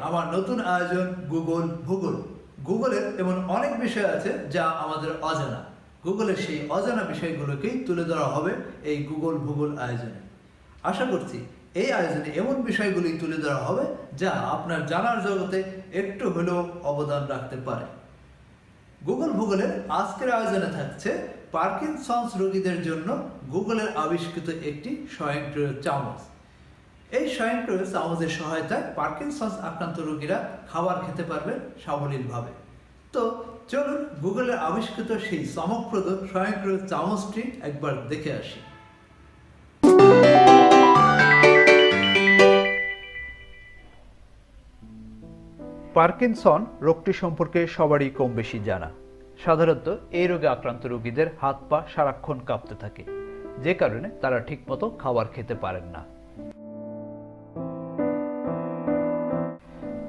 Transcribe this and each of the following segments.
আমার নতুন আয়োজন গুগল ভূগোল। গুগলের এমন অনেক বিষয় আছে যা আমাদের অজানা। গুগলের সেই অজানা বিষয়গুলোকেই তুলে ধরা হবে এই গুগল ভূগোল আয়োজনে। আশা করছি এই আয়োজনে এমন বিষয়গুলি তুলে ধরা হবে যা আপনার জানার জগতে একটু হলেও অবদান রাখতে পারে। গুগল ভূগোলের আজকের আয়োজনে থাকছে পার্কিনসন্স রোগীদের জন্য গুগলের আবিষ্কৃত একটি স্বয়ংক্রিয় চামচ। এই স্বয়ংক্রিয় চামচের সহায়তায় পার্কিনসন্স আক্রান্ত রোগীরা খাবার খেতে পারবেন সাবলীলভাবে। তো চলুন গুগলের আবিষ্কৃত সেই চমকপ্রদ স্বয়ংক্রিয় চামচটি একবার দেখে আসি। পার্কিনসন রোগটি সম্পর্কে সবারই কম বেশি জানা। সাধারণত এই রোগে আক্রান্ত রোগীদের হাত পা সারাক্ষণ কাঁপতে থাকে। যে কারণে তারা ঠিকমতো খাবার খেতে পারেন না।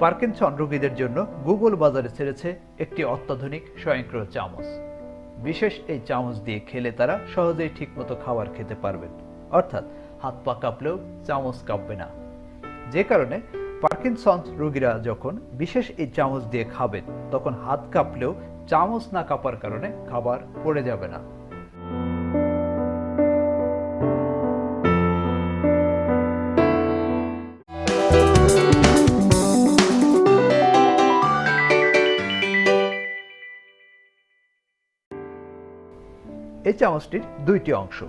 পার্কিনসন রোগীদের জন্য গুগল বাজারে ছেড়েছে একটি অত্যাধুনিক স্বয়ংক্রিয় চামচ। বিশেষ এই চামচ দিয়ে খেলে তারা সহজেই ঠিকমতো খাবার খেতে পারবেন। অর্থাৎ হাত পা কাঁপলেও চামচ কাঁপবে না। যে কারণে পার্কিনসন্স রোগীরা যখন বিশেষ এই চামচ দিয়ে খাবেন, তখন হাত কাঁপলেও চামচ না কাঁপার কারণে খাবার পড়ে যাবে না। এই চামচটির দুইটি অংশ।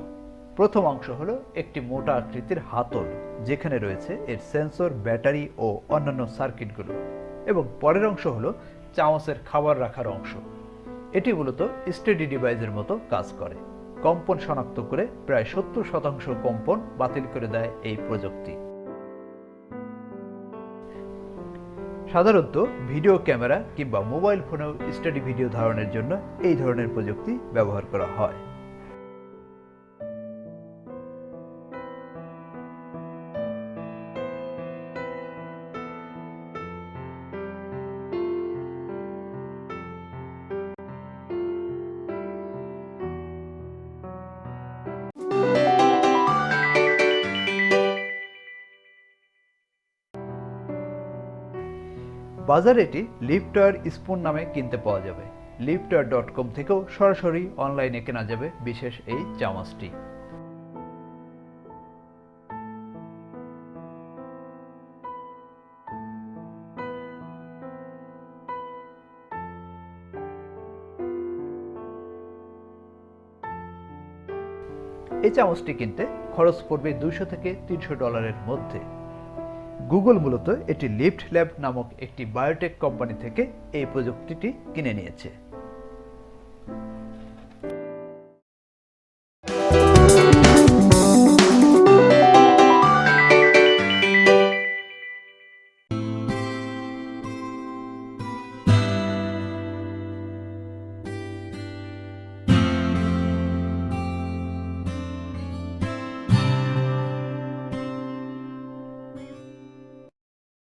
প্রথম অংশ হলো একটি মোটা আকৃতির হাতল, যেখানে রয়েছে এর সেন্সর, ব্যাটারি ও অন্যান্য সার্কিটগুলো। এবং পরের অংশ হলো চামচের খাবার রাখার অংশ। এটি মূলত স্টেডি ডিভাইসের মতো কাজ করে। কম্পন শনাক্ত করে প্রায় সত্তর শতাংশ কম্পন বাতিল করে দেয় এই প্রযুক্তি। সাধারণত ভিডিও ক্যামেরা কিংবা মোবাইল ফোনেও স্টাডি ভিডিও ধারণের জন্য এই ধরনের প্রযুক্তি ব্যবহার করা হয়। বাজারে এটি লিফটয়ার স্পুন নামে কিনতে পাওয়া যাবে। লিফটয়ার ডট কম থেকেও সরাসরি অনলাইনে কেনা যাবে বিশেষ এই চামচটি। এই চামচটি কিনতে খরচ পড়বে দুশো থেকে তিনশো ডলারের মধ্যে। গুগল মূলত এটি লিফট ল্যাব নামক একটি বায়োটেক কোম্পানি থেকে এই প্রযুক্তিটি কিনে নিয়েছে।